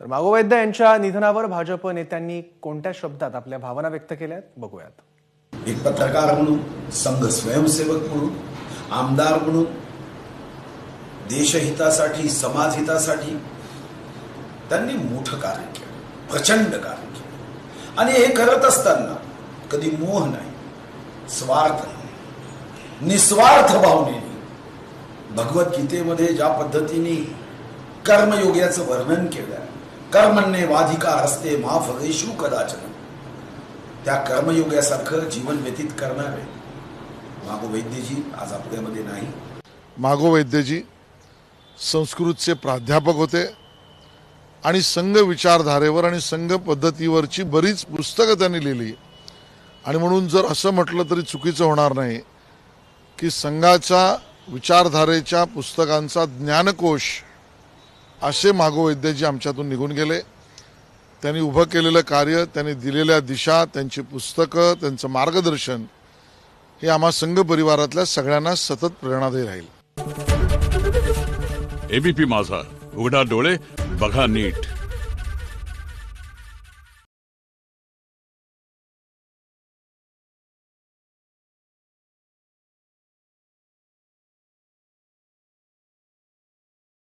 तर मागो वैद्य यांच्या निधनावर भाजप नेत्यांनी कोणत्या शब्दात आपल्या भावना व्यक्त केल्यात? बघूयात. एक पत्रकार म्हणून संघ स्वयंसेवक म्हणून आमदार म्हणून देशहितासाठी समाजहितासाठी त्यांनी मोठं कार्य केलं प्रचंड कार्य केलं. आणि हे करत असताना कधी मोह नाही स्वार्थ नाही निस्वार्थ भावनेने भगवद्गीतेमध्ये ज्या पद्धतीने कर्मयोग्याचं वर्णन केलं कर्मण्ये वाधिका असते मा फलेषु कदाचन त्या कर्मयोगासारखं जीवन व्यतीत करणारे। मागो वैद्यजी आज आपल्यामध्ये नाही. मागो वैद्यजी संस्कृतचे प्राध्यापक होते आणि संघ विचारधारेवर आणि संघ पद्धतीवरची बरीच पुस्तकं त्यांनी लिहिली. आणि म्हणून जर असं म्हटलं तरी चुकीचं होणार नाही की संघाच्या विचारधारेच्या पुस्तकांचा ज्ञानकोश असे मागो वैद्यजी आमच्यातून निघून गेले. त्यांनी उभं केलेलं कार्य त्यांनी दिलेल्या दिशा त्यांची पुस्तकं त्यांचं मार्गदर्शन हे आम्हा संघ परिवारातल्या सगळ्यांना सतत प्रेरणादायी राहील. एबीपी माझा. उघडा डोळे बघा नीट.